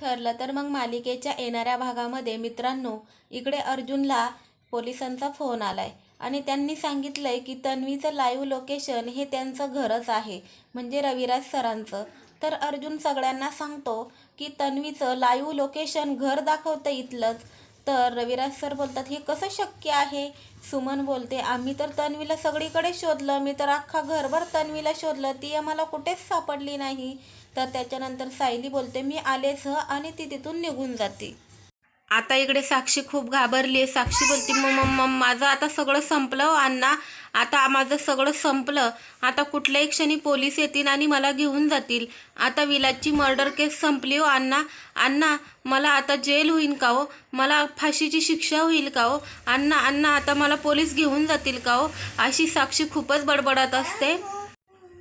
ठरलं तर मग मालिकेच्या येणाऱ्या भागामध्ये मित्रांनो इकडे अर्जुनला पोलिसांचा फोन आलाय आणि त्यांनी सांगितलंय की तन्वीचं लाईव्ह लोकेशन हे त्यांचं घरच आहे म्हणजे रविराज सरांचं. तर अर्जुन सगळ्यांना सांगतो की तन्वीचं लाईव्ह लोकेशन घर दाखवतं इथलंच. तर रविराज सर बोलतात हे कसं शक्य आहे? सुमन बोलते आम्ही तर तन्वीला सगळीकडे शोधलं. मी तर अख्खा घरभर तन्वीला शोधलं. ती आम्हाला कुठेच सापडली नाही. तर त्याच्यानंतर सायली बोलते मी आलेच सह आणि ती तिथून निघून जाते. आता इकडे साक्षी खूप घाबरली आहे. साक्षी बोलते मग मग माझं आता सगळं संपलं हो अण्णा. आता माझं सगळं संपलं. आता कुठल्याही क्षणी पोलीस येतील आणि मला घेऊन जातील. आता विलाची मर्डर केस संपली हो अण्णा. अण्णा मला आता जेल होईल का हो? मला फाशीची शिक्षा होईल का हो? अण्णा अण्णा आता मला पोलीस घेऊन जातील का हो? अशी साक्षी खूपच बडबडत असते.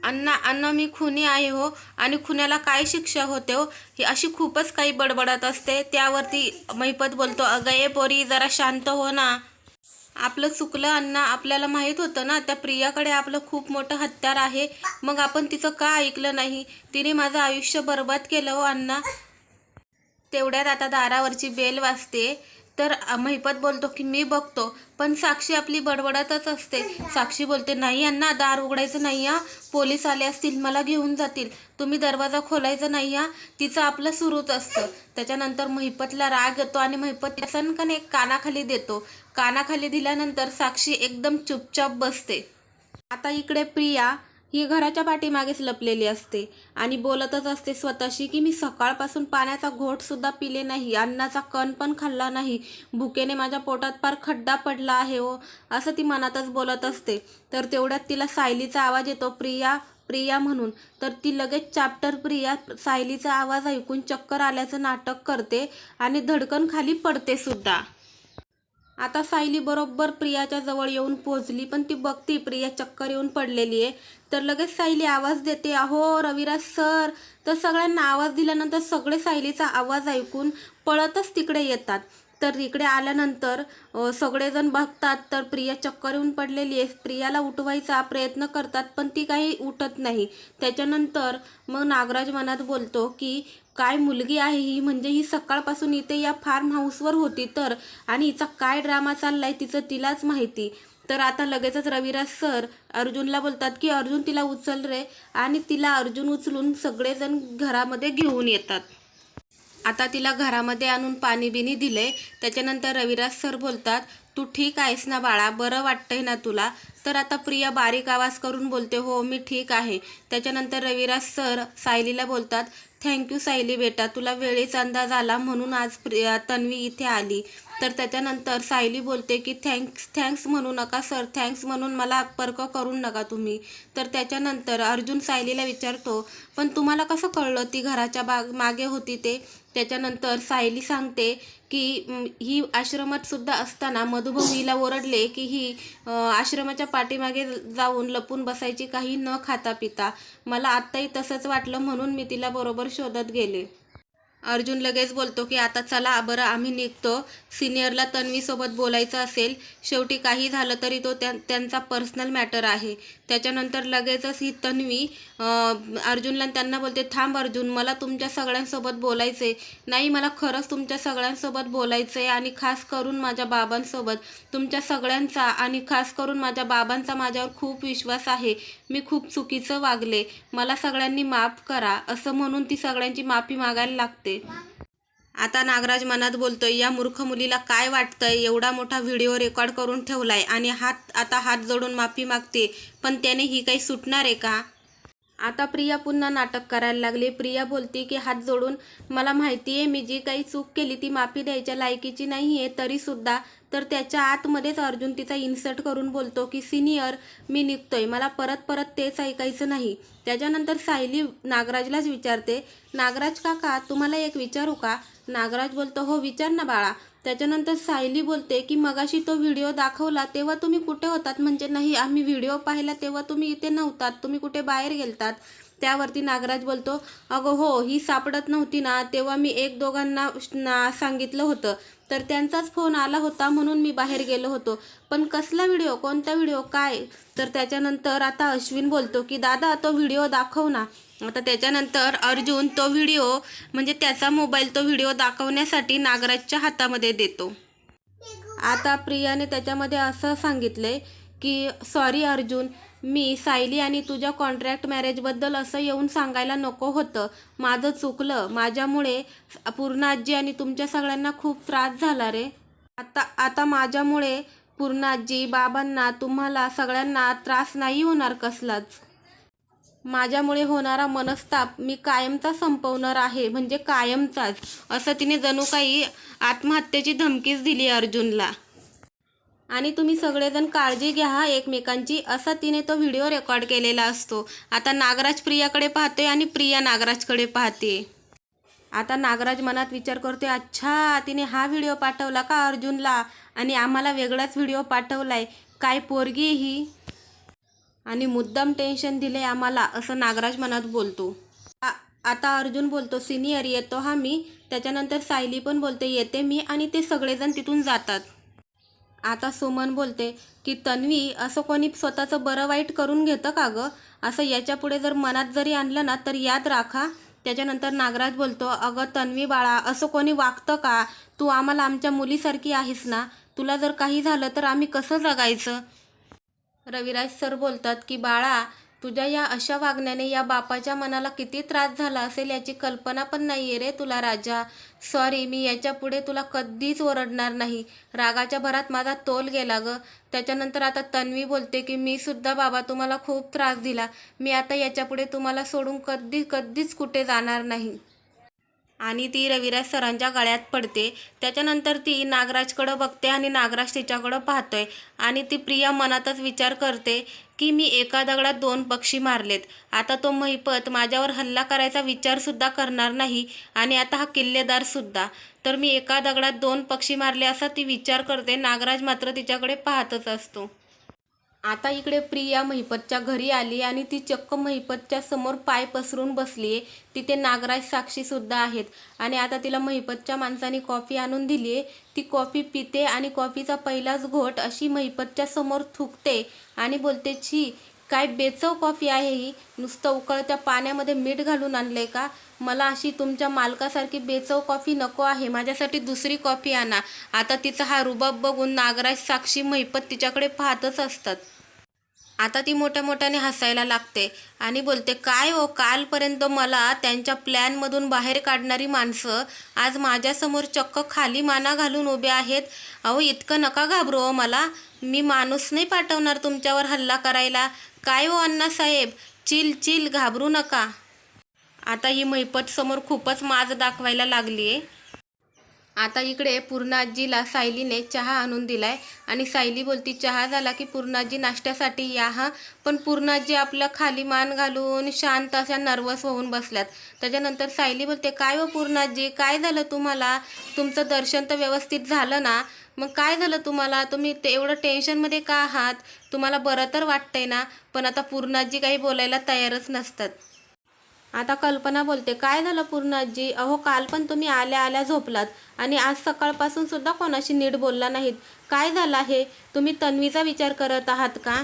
अण्णा अण्णा मी खुनी आहे हो. आणि खुन्याला काय शिक्षा होते हो? ही अशी खूपच काही बडबडत असते. त्यावरती महिपत बोलतो अगये पोरी जरा शांत हो ना. आपलं चुकलं अण्णा आपल्याला माहीत होतं ना त्या प्रियाकडे आपलं खूप मोठं हत्यार आहे. मग आपण तिचं का ऐकलं नाही? तिने माझं आयुष्य बर्बाद केलं हो अण्णा. तेवढ्यात आता दारावरची बेल वाजते. तर महिपत बोलतो की मी बघतो पण साक्षी आपली बडबडतच असते. साक्षी बोलते नाही यांना दार उघडायचं नाही या पोलीस आले असतील मला घेऊन जातील. तुम्ही दरवाजा खोलायचा नाही या तिचं आपलं सुरूच असतं. त्याच्यानंतर महिपतला राग येतो आणि महिपत सनकन एक कानाखाली देतो. कानाखाली दिल्यानंतर साक्षी एकदम चुपचाप बसते. आता इकडे प्रिया ही घराच्या पाठीमागेच लपलेली असते. आणि बोलतच असते स्वतःशी की मी सकाळपासून पाण्याचा घोटसुद्धा पिले नाही अन्नाचा कण पण खाल्ला नाही. भुकेने माझ्या पोटात फार खड्डा पडला आहे हो असं ती मनातच बोलत असते. तर तेवढ्यात तिला सायलीचा आवाज येतो प्रिया प्रिया म्हणून. तर ती लगेच चॅप्टर प्रिया सायलीचा आवाज ऐकून चक्कर आल्याचं नाटक करते आणि धडकन खाली पडते सुद्धा. आता सायली बरोबर प्रियाच्या जवळ येऊन पोहोचली पण ती बघती प्रिया चक्कर येऊन पडलेली आहे. तर लगेच सायली आवाज देते अहो रविराज सर. तर सगळ्यांना आवाज दिल्यानंतर सगळे सायलीचा आवाज ऐकून पळतच तिकडे येतात. तर इकडे आल्यानंतर सगळेजण बघतात तर प्रिया चक्कर येऊन पडलेली आहे. प्रियाला उठवायचा प्रयत्न करतात पण ती काही उठत नाही. त्याच्यानंतर मग नागराज मनात बोलतो की काय मुलगी आहे ही? म्हणजे ही सकाळपासून इथे या फार्म हाऊसवर होती तर? आणि हिचा काय ड्रामा चाललाय तिचं तिलाच माहिती. तर आता लगेचच रविराज सर अर्जुनला बोलतात की अर्जुन तिला उचल रे. आणि तिला अर्जुन उचलून सगळेजण घरामध्ये घेऊन येतात. आता तिला घरामध्ये आणून पाणी बिनी दिले त्याच्यानंतर रविराज सर बोलतात तू ठीक आहेस ना बाळा बरं वाटतंय ना तुला? तर आता प्रिया बारीक आवाज करून बोलते हो मी ठीक आहे. त्याच्यानंतर रविराज सर सायलीला बोलतात थँक्यू सायली बेटा तुला वेळेचा अंदाज आला म्हणून आज प्रिया तन्वी इथे आली. तर त्याच्यानंतर सायली बोलते की थँक्स थँक्स म्हणू नका सर. थँक्स म्हणून मला पर्क करून नका तुम्ही. तर त्याच्यानंतर अर्जुन सायलीला विचारतो पण तुम्हाला कसं कळलं ती घराच्या बाग मागे होती ते? त्याच्यानंतर सायली सांगते की ही आश्रमात सुद्धा असताना मधुभाऊ हिला ओरडले की ही आश्रमाच्या पाठीमागे जाऊन लपून बसायची काही न खाता पिता. मला आत्ताही तसंच वाटलं म्हणून मी तिला बरोबर शोधत गेले. अर्जुन लगेच बोलतो की आता चला बरं आम्ही निघतो. सिनियरला तन्वीसोबत बोलायचं असेल शेवटी काही झालं तरी तो त्या त्यांचा पर्सनल मॅटर आहे. त्याच्यानंतर लगेचच ही तन्वी अर्जुनला त्यांना बोलते थांब अर्जुन मला तुमच्या सगळ्यांसोबत बोलायचं नाही मला खरंच तुमच्या सगळ्यांसोबत बोलायचं आहे आणि खास करून माझ्या बाबांसोबत. तुमच्या सगळ्यांचा आणि खास करून माझ्या बाबांचा माझ्यावर खूप विश्वास आहे. मी खूप चुकीचं वागले. मला सगळ्यांनी माफ करा. असं म्हणून ती सगळ्यांची माफी मागायला लागते. आता नागराज मनात बोलतोय या मूर्ख मुलीला काय वाटतंय? एवढा मोठा व्हिडिओ रेकॉर्ड करून ठेवलाय आणि हात आता हात जोडून माफी मागते पण त्याने ही काही सुटणार आहे का? आता प्रिया पुन्हा नाटक करायला लागली. प्रिया बोलते की हात जोडून मला माहिती आहे मी जी काही चूक केली ती माफी द्यायच्या लायकीची नाही आहे तरीसुद्धा तर त्याच्या आतमध्येच अर्जुन तिचा इन्सर्ट करून बोलतो की सिनियर मी निघतोय. मला परत परत तेच ऐकायचं नाही. त्याच्यानंतर सायली नागराजलाच विचारते नागराज काका तुम्हाला एक विचारू का? नागराज बोलतो हो विचार ना बाळा. त्याच्यानंतर सायली बोलते की मगाशी तो व्हिडिओ दाखवला तेव्हा तुम्ही कुठे होतात? म्हणजे नाही आम्ही व्हिडिओ पाहिला तेव्हा तुम्ही इथे नव्हतात. तुम्ही कुठे बाहेर गेलतात? त्यावरती नागराज बोलतो अगं हो ही सापडत नव्हती ना तेव्हा मी एक दोघांना ना सांगितलं होतं. तर त्यांचाच फोन आला होता म्हणून मी बाहेर गेलो होतो. पण कसला व्हिडिओ? कोणता व्हिडिओ? काय? तर त्याच्यानंतर आता अश्विन बोलतो की दादा तो व्हिडिओ दाखव ना. आता त्याच्यानंतर अर्जुन तो व्हिडिओ म्हणजे त्याचा मोबाईल तो व्हिडिओ दाखवण्यासाठी नागराजच्या हातामध्ये देतो. आता प्रियाने त्याच्यामध्ये असं सांगितलंय की सॉरी अर्जुन मी सायली आणि तुझ्या कॉन्ट्रॅक्ट मॅरेजबद्दल असं येऊन सांगायला नको होतं. माझं चुकलं. माझ्यामुळे पूर्णाजी आणि तुमच्या सगळ्यांना खूप त्रास झाला रे. आता आता माझ्यामुळे पूर्णाजी बाबांना तुम्हाला सगळ्यांना त्रास नाही होणार कसलाच. माझ्यामुळे होणारा मनस्ताप मी कायमचा संपवणार आहे म्हणजे कायमचाच असं तिने जणू काही आत्महत्येची धमकीच दिली अर्जुनला. आणि तुम्ही सगळेजण काळजी घ्या हा एकमेकांची असा तिने तो व्हिडिओ रेकॉर्ड केलेला असतो. आता नागराज प्रियाकडे पाहतोय आणि प्रिया नागराजकडे पाहते. आता नागराज मनात विचार करतोय अच्छा तिने हा व्हिडिओ पाठवला का अर्जुनला? आणि आम्हाला वेगळाच व्हिडिओ पाठवलाय. काय पोरगी आहे ही? आणि मुद्दाम टेन्शन दिले आम्हाला असं नागराज मनात बोलतो. आ- आता अर्जुन बोलतो सिनियर येतो हा मी. त्याच्यानंतर सायली पण बोलते येते मी आणि ते सगळेजण तिथून जातात. आता सुमन बोलते की तन्वी असं कोणी स्वतःचं बरं वाईट करून घेतं का गं? असं याच्यापुढे जर मनात जरी आणलं ना तर याद राखा. त्याच्यानंतर नागराज बोलतो अगं तन्वी बाळा असं कोणी वागतं का? तू आम्हाला आमच्या मुलीसारखी आहेस ना? तुला जर काही झालं तर आम्ही कसं जगायचं? रविराज सर बोलतात की बाळा तुझ्या या अशा वागण्याने या बापाच्या मनाला किती त्रास झाला असेल याची कल्पना पण नाही आहे रे तुला राजा. सॉरी मी याच्यापुढे तुला कधीच ओरडणार नाही. रागाच्या भरात माझा तोल गेला ग. त्याच्यानंतर आता तन्वी बोलते की मी सुद्धा बाबा तुम्हाला खूप त्रास दिला. मी आता याच्यापुढे तुम्हाला सोडून कधी कधीच कुठे जाणार नाही. आणि ती रविराज सरांच्या गळ्यात पडते. त्याच्यानंतर ती नागराजकडं बघते आणि नागराज तिच्याकडं पाहतोय. आणि ती प्रिया मनातच विचार करते की मी एका दगडात दोन पक्षी मारलेत. आता तो महिपत माझ्यावर हल्ला करायचा विचारसुद्धा करणार नाही आणि आता हा किल्लेदारसुद्धा तर मी एका दगडात दोन पक्षी मारले असा ती विचार करते. नागराज मात्र तिच्याकडे पाहतच असतो. आता इकडे प्रिया महिपतच्या घरी आली आणि ती चक्क महिपतच्या समोर पाय पसरून बसली आहे. तिथे नागराज साक्षीसुद्धा आहेत. आणि आता तिला महिपतच्या माणसाने कॉफी आणून दिली आहे. ती कॉफी पिते आणि कॉफीचा पहिलाच घोट अशी महिपतच्या समोर थुकते आणि बोलते छी काय बेचव कॉफी आहे ही? नुसतं उकळत्या पाण्यामध्ये मीठ घालून आणलंय का? मला अशी तुमच्या मालकासारखी बेचव कॉफी नको आहे. माझ्यासाठी दुसरी कॉफी आणा. आता तिचा हा रुबाब बघून नागराज साक्षी महिपत तिच्याकडे पाहतच असतात. आता ती मोठ्या मोठ्याने हसायला लागते आणि बोलते काय हो कालपर्यंत मला त्यांच्या प्लॅनमधून बाहेर काढणारी माणसं आज माझ्यासमोर चक्क खाली माना घालून उभे आहेत. अहो इतकं नका घाबरू हो मला. मी माणूस नाही पाठवणार तुमच्यावर हल्ला करायला. काय हो अण्णासाहेब चिल चिल घाबरू नका. आता ही महिपत समोर खूपच माज दाखवायला लागली आहे आता इकडे पूर्णाजीला सायलीने चहा आणून दिलाय. आणि सायली बोलती चहा झाला की पूर्णाजी नाश्त्यासाठी या हा. पण पूर्णाजी आपलं खाली मान घालून शांत अशा नर्वस होऊन बसल्यात. त्याच्यानंतर सायली बोलते काय हो पूर्णाजी काय झालं तुम्हाला? तुमचं दर्शन तर व्यवस्थित झालं ना? मग काय झालं तुम्हाला? तुम्ही ते एवढं टेन्शनमध्ये का आहात? तुम्हाला बरं तर वाटतंय ना? पण आता पूर्णाजी काही बोलायला तयारच नसतात. आता कल्पना बोलते काय झालं पूर्ण आजी अहो काल पण तुम्ही आल्या आल्या झोपलात आणि आज सकाळपासून सुद्धा कोणाशी नीट बोलला नाहीत. काय झालं आहे तुम्ही तन्वीचा विचार करत आहात का?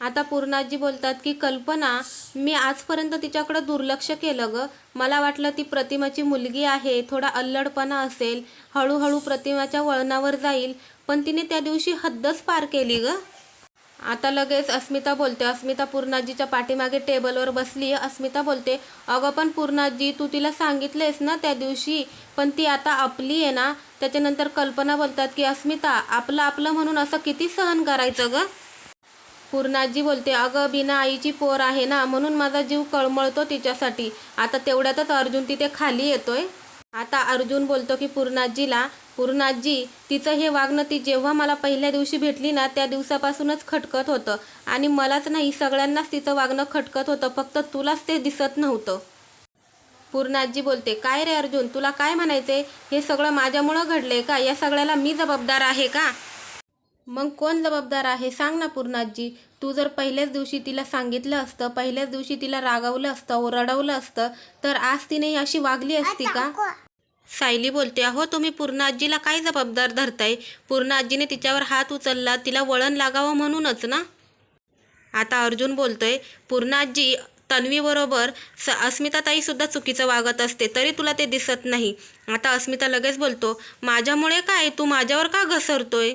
आता पूर्णाजी बोलतात की कल्पना मी आजपर्यंत तिच्याकडं दुर्लक्ष केलं ग. मला वाटलं ती प्रतिमाची मुलगी आहे थोडा अल्लडपणा असेल हळूहळू प्रतिमाच्या वळणावर जाईल पण तिने त्या दिवशी हद्दच पार केली ग. आता लगेच अस्मिता बोलते. अस्मिता पूर्णाजीच्या पाठीमागे टेबलवर बसली. अस्मिता बोलते अगं पण पूर्णाजी तू तिला सांगितलेस ना त्या दिवशी पण ती आता आपली आहे ना? त्याच्यानंतर कल्पना बोलतात की अस्मिता आपलं आपलं म्हणून असं किती सहन करायचं ग? पूर्णाजी बोलते अगं बिना आईची पोर आहे ना म्हणून माझा जीव कळमळतो तिच्यासाठी. आता तेवढ्यातच अर्जुन तिथे खाली येतोय. आता अर्जुन बोलतो की पूर्णाजीला पूर्णाजी तिचं हे वागणं ती जेव्हा मला पहिल्या दिवशी भेटली ना त्या दिवसापासूनच खटकत होतं. आणि मलाच नाही सगळ्यांनाच तिचं वागणं खटकत होतं. फक्त तुलाच ते दिसत नव्हतं. पूर्णाजी बोलते काय रे अर्जुन तुला काय म्हणायचे हे सगळं माझ्यामुळं घडले का? या सगळ्याला मी जबाबदार आहे का? मग कोण जबाबदार आहे? सांग ना पूर्णाजी. तू जर पहिल्याच दिवशी तिला सांगितलं असतं पहिल्याच दिवशी तिला रागावलं असतं ओरडवलं असतं तर आज तिने अशी वागली असती का? सायली बोलते अहो तुम्ही पूर्ण आजीला काय जबाबदार धरताय? पूर्ण आजीने तिच्यावर हात उचलला तिला वळण लागावं म्हणूनच ना? आता अर्जुन बोलतोय पूर्ण आजी तन्वीबरोबर स अस्मिताताईसुद्धा चुकीचं वागत असते तरी तुला ते दिसत नाही. आता अस्मिता लगेच बोलतो माझ्यामुळे काय? तू माझ्यावर का घसरतोय?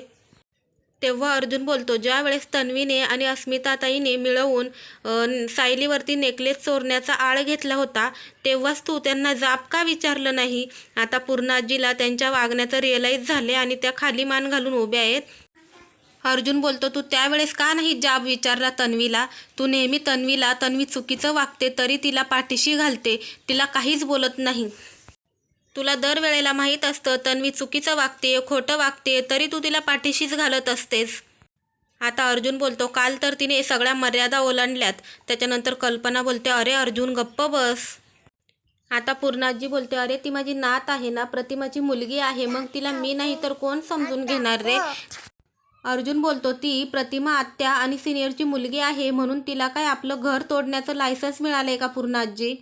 तेव्हा अर्जुन बोलतो ज्या वेळेस तन्वीने आणि अस्मिताताईने मिळवून सायलीवरती नेकलेस चोरण्याचा आळ घेतला होता तेव्हाच तू त्यांना जाब का विचारलं नाही? आता पूर्णाजीला त्यांच्या वागण्याचं रिअलाईज झाले आणि त्या खाली मान घालून उभ्या आहेत. अर्जुन बोलतो तू त्यावेळेस का नाही जाब विचारला तन्वीला? तू नेहमी तन्वीला तन्वी चुकीचं वागते तरी तिला पाठीशी घालते तिला काहीच बोलत नाही. तुला दरवेळेला माहीत असतं तन्वी चुकीचं वागते खोटं वागते तरी तू तिला पाठीशीच घालत असतेस. आता अर्जुन बोलतो काल तर तिने सगळ्या मर्यादा ओलांडल्यात. त्याच्यानंतर कल्पना बोलते अरे अर्जुन गप्प बस. आता पूर्णाजी बोलते अरे ती माझी नात आहे ना प्रतिमाची मुलगी आहे मग तिला मी नाही तर कोण समजून घेणार रे? अर्जुन बोलतो ती प्रतिमा आत्या आणि सिनियरची मुलगी आहे म्हणून तिला काय आपलं घर तोडण्याचं लायसन्स मिळालंय का पूर्णाजी?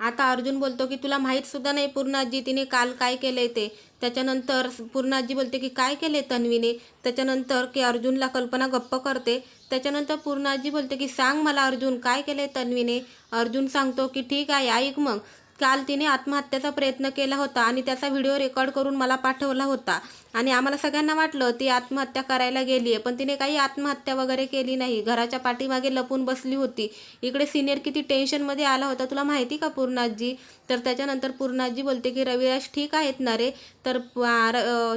आता अर्जुन बोलतो की तुला माहीत सुद्धा नाही पूर्णाजी तिने काल काय केले ते. त्याच्यानंतर पूर्णाजी बोलते की काय केले तन्वीने? त्याच्यानंतर की अर्जुनला कल्पना गप्प करते. त्याच्यानंतर पूर्णाजी बोलते की सांग मला अर्जुन काय केले तन्वीने? अर्जुन सांगतो की ठीक आहे ऐक मग. काल तिने आत्महत्याचा प्रयत्न केला होता आणि त्याचा व्हिडिओ रेकॉर्ड करून मला पाठवला होता. आणि आम्हाला सगळ्यांना वाटलं ती आत्महत्या करायला गेली आहे पण तिने काही आत्महत्या वगैरे केली नाही. घराच्या पाठीमागे लपून बसली होती. इकडे सिनियर किती टेन्शनमध्ये आला होता तुला माहिती का पूर्णाजी? तर त्याच्यानंतर पूर्णाजी बोलते की रविराज ठीक आहेत ना रे? तर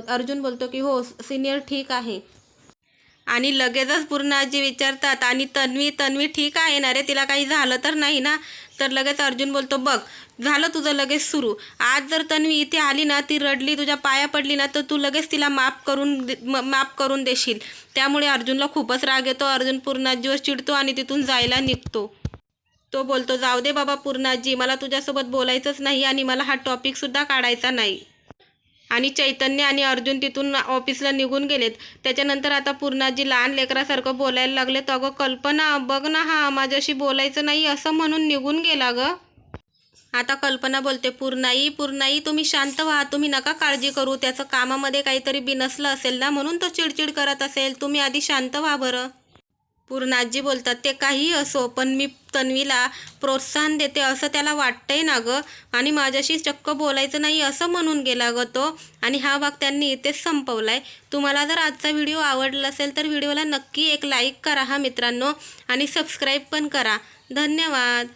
अर्जुन बोलतो की हो सिनियर ठीक आहे. आणि लगेचच पूर्ण आजी विचारतात आणि तन्वी तन्वी ठीक आहे ना रे? तिला काही झालं तर नाही ना? तर लगेच अर्जुन बोलतो बघ झालं तुझं लगेच सुरू. आज जर तन्वी इथे आली ना ती रडली तुझ्या पाया पडली ना तर तू लगेच तिला माफ करून दे- म- माफ करून देशील. त्यामुळे अर्जुनला खूपच राग येतो. अर्जुन पूर्णाजीवर चिडतो आणि तिथून जायला निघतो. तो बोलतो जाऊ दे बाबा पूर्णाजी मला तुझ्यासोबत बोलायचंच नाही आणि मला हा टॉपिकसुद्धा काढायचा नाही. आणि चैतन्य आणि अर्जुन तिथून ऑफिसला निघून गेलेत. त्याच्यानंतर आता पूर्णाजी लहान लेकरासारखं बोलायला लागले. तर अगं कल्पना बघ ना हा माझ्याशी बोलायचं नाही असं म्हणून निघून गेला ग. आता कल्पना बोलते पूर्णाई पूर्णाई तुम्ही शांत व्हा. तुम्ही नका काळजी करू. त्याचं कामामध्ये काहीतरी बिनसलं असेल ना म्हणून तो चिडचिड करत असेल. तुम्ही आधी शांत व्हा बरं. पूर्णाजी बोलतात ते काहीही असो पण मी तन्वीला प्रोत्साहन देते असं त्याला वाटतंय ना गं. आणि माझ्याशी चक्क बोलायचं नाही असं म्हणून गेला ग तो. आणि हा भाग त्यांनी इथेच संपवला आहे तुम्हाला जर आजचा व्हिडिओ आवडला असेल तर व्हिडिओला नक्की एक लाईक करा हा मित्रांनो. आणि सबस्क्राईब पण करा. धन्यवाद.